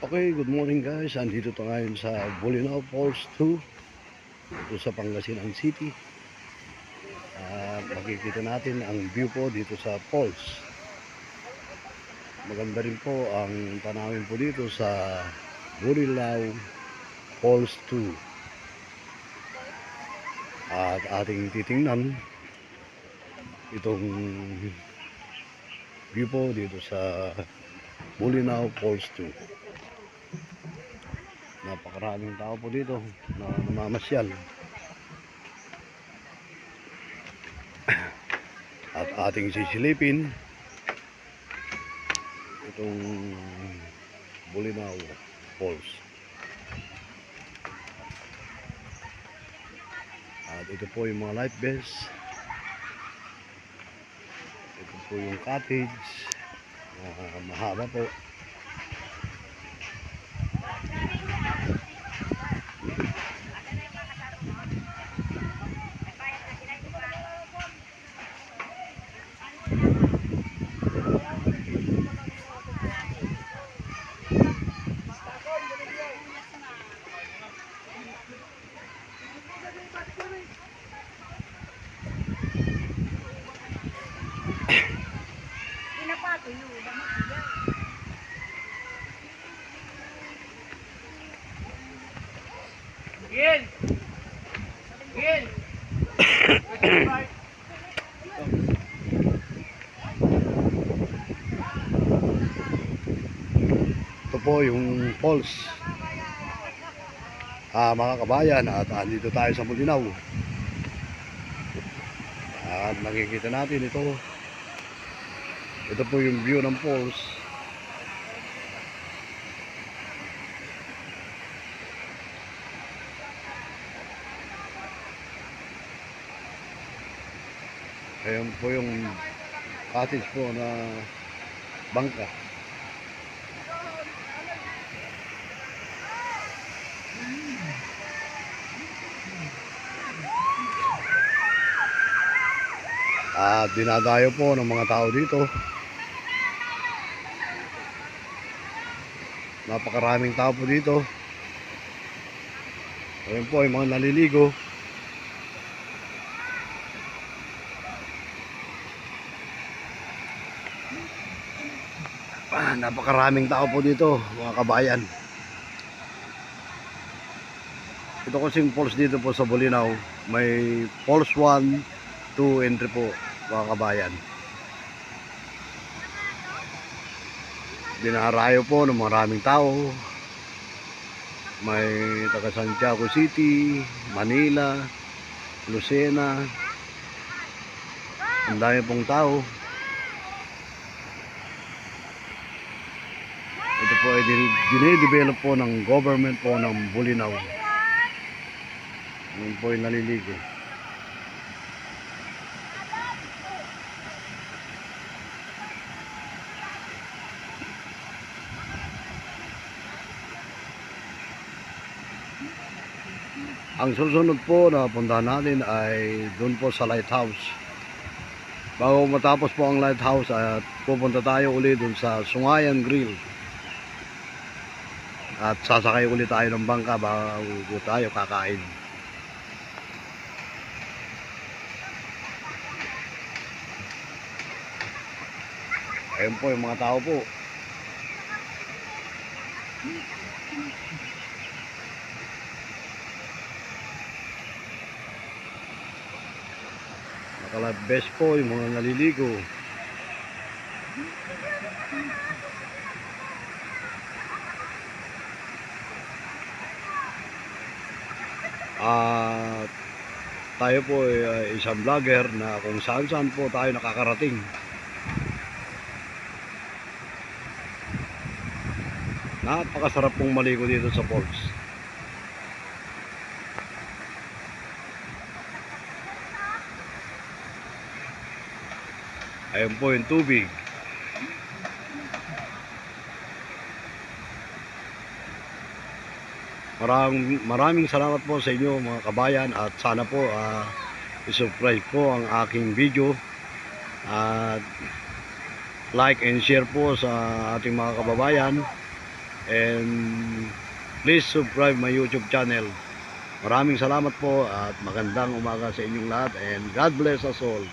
Okay, good morning guys. Andito tayo ngayon sa Bolinao Falls 2 dito sa Pangasinan City. At makikita natin ang view po dito sa falls. Maganda rin po ang tanawin po dito sa Bolinao Falls 2. At ating titingnan itong view po dito sa Bolinao Falls 2 napakaraming tao po dito na namamasyal. At ating sisilipin itong Bolinao Falls. At ito po yung mga life vests ito po yung cottage. Na mahaba po Gil! Gil! Ito po yung falls. Ah, mga kabayan, at andito tayo sa Mulinaw. At nakikita natin ito. Ito po yung view ng falls. Ayan po yung cottage po na bangka. At dinadayo po ng mga tao dito. Napakaraming tao po dito. Ayun po yung mga naliligo. Napakaraming tao po dito, mga kabayan. Ito kasing falls dito po sa Bolinao. May falls 1, 2, and 3 po, mga kabayan. Dinarayo po ng maraming tao. May taga Santiago City, Manila, Lucena. Ang dami pong tao. Ito po ay din- dinidevelop po ng government po ng Bolinao. Ngayon po ay naliligo. Ang susunod po na puntahan natin ay doon po sa lighthouse. Bago matapos po ang lighthouse at pupunta tayo uli doon sa Sungayan Grill. At sasakay ulit tayo ng bangka bago tayo kakain. Ayun po yung mga tao po. Nakalabes po yung mga naliligo. At tayo po ay ay isang vlogger na kung saan saan po tayo nakakarating. Napakasarap pong maligo dito sa falls. Ayun po yung tubig. Maraming, maraming salamat po sa inyo mga kabayan at sana po ah, i-subscribe po ang aking video at like and share po sa ating mga kababayan And please subscribe my YouTube channel. Maraming salamat po at magandang umaga sa inyong lahat and God bless us all.